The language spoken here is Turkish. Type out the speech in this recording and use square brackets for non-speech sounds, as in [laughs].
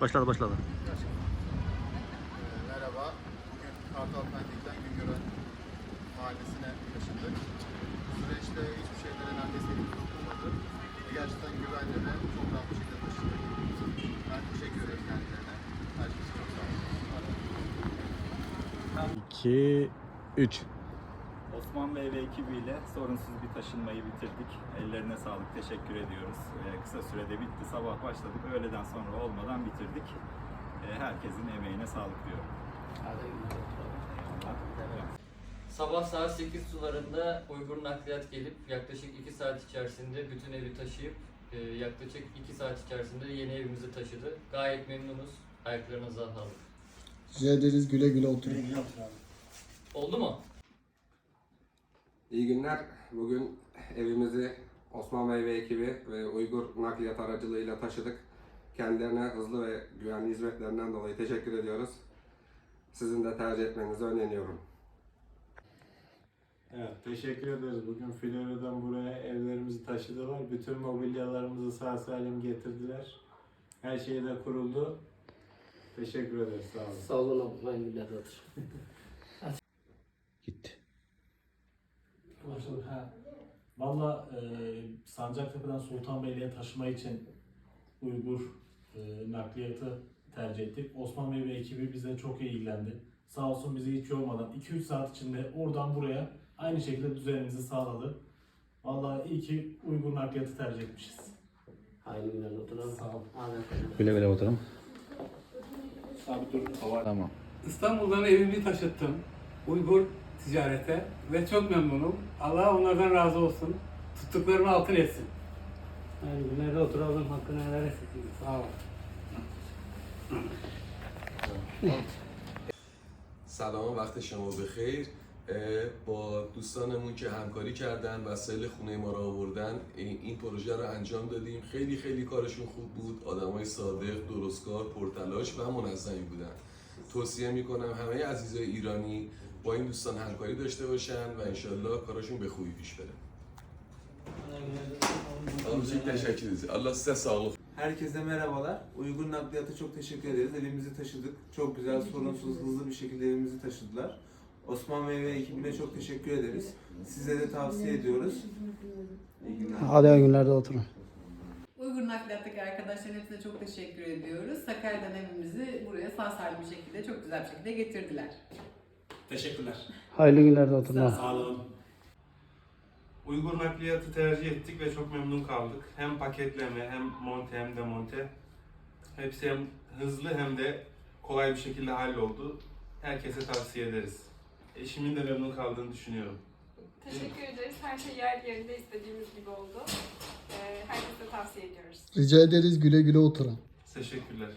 Başladı başladı. Merhaba. Bugün Kartal Pendik'ten Güngören Mahallesi'ne taşındık. Süreçte hiçbir şeylere neredeyse elimiz dokunmadı. Ve gerçekten güvenle ve çok rahat bir şekilde taşındık. Ben teşekkür ederim kendilerine. Her için çok sağ olun. 2 3 Osman Bey ve ekibiyle sorunsuz bir taşınmayı bitirdik. Ellerine sağlık, teşekkür ediyoruz. Ee, kısa sürede bitti. Sabah başladık, öğleden sonra olmadan bitirdik. Ee, herkesin emeğine sağlık diyorum. Sabah saat 8 sularında Uygur nakliyat gelip yaklaşık 2 saat içerisinde bütün evi taşıyıp e, yaklaşık 2 saat içerisinde yeni evimizi taşıdı. Gayet memnunuz. Ayaklarınıza sağlık. Rica ederiz güle güle oturun. Oldu mu? İyi günler. Bugün evimizi Osman Bey ve ekibi ve Uygur nakliyat aracılığıyla taşıdık. Kendilerine hızlı ve güvenli hizmetlerinden dolayı teşekkür ediyoruz. Sizin de tercih etmenizi öneriyorum. Evet, teşekkür ederiz. Bugün Florya'dan buraya evlerimizi taşıdılar. Bütün mobilyalarımızı sağ salim getirdiler. Her şey de kuruldu. Teşekkür ederiz. Sağ olun. Sağ olun gülerdir. Gitti. [laughs] Valla e, Sancaktepe'den Sultanbeyli'ye taşıma için Uygur e, nakliyatı tercih ettik. Osman Bey ve ekibi bize çok iyi ilgilendi. Sağ olsun bizi hiç yormadan 2-3 saat içinde oradan buraya aynı şekilde düzenimizi sağladı. Valla iyi ki Uygur nakliyatı tercih etmişiz. Hayırlı günler oturalım. Sağ olun. Güle güle oturalım. Sabit dur. Tamam. İstanbul'dan evimi taşıttım. Uygur ticarete ve çok memnunum. Allah onlardan razı olsun. Tuttuklarını altın etsin. Hayırlı günler oturalım. Hakkını helal etsin. Sağ olun. سلام وقت شما بخیر با دوستانمون که همکاری کردن وسایل خونه ما رو آوردن این این پروژه رو انجام دادیم خیلی خیلی کارشون خوب بود آدمای صادق درستکار پرتلاش و منظمی بودن توصیه می‌کنم همه عزیزای ایرانی با این دوستان همکاری داشته باشن و انشالله کارشون به خوبی پیش بره Çok teşekkür ederiz. Allah size sağlık Herkese merhabalar. Uygun Nakliyat'a çok teşekkür ederiz. Evimizi taşıdık. Çok güzel, sorunsuz, hızlı bir şekilde evimizi taşıdılar. Osman Bey ve ekibine çok teşekkür ederiz. Size de tavsiye ediyoruz. İyi günler. Hadi iyi günlerde oturun. Uygur Nakliyat'taki arkadaşların hepsine çok teşekkür ediyoruz. Sakarya'dan evimizi buraya sağ salim bir şekilde, çok güzel bir şekilde getirdiler. Teşekkürler. Hayırlı günlerde oturun. Sağ olun. Uygur nakliyatı tercih ettik ve çok memnun kaldık. Hem paketleme hem monte hem de monte. Hepsi hem hızlı hem de kolay bir şekilde halloldu. Herkese tavsiye ederiz. Eşimin de memnun kaldığını düşünüyorum. Teşekkür ederiz. Her şey yer yerinde istediğimiz gibi oldu. Herkese tavsiye ediyoruz. Rica ederiz güle güle oturun. Teşekkürler.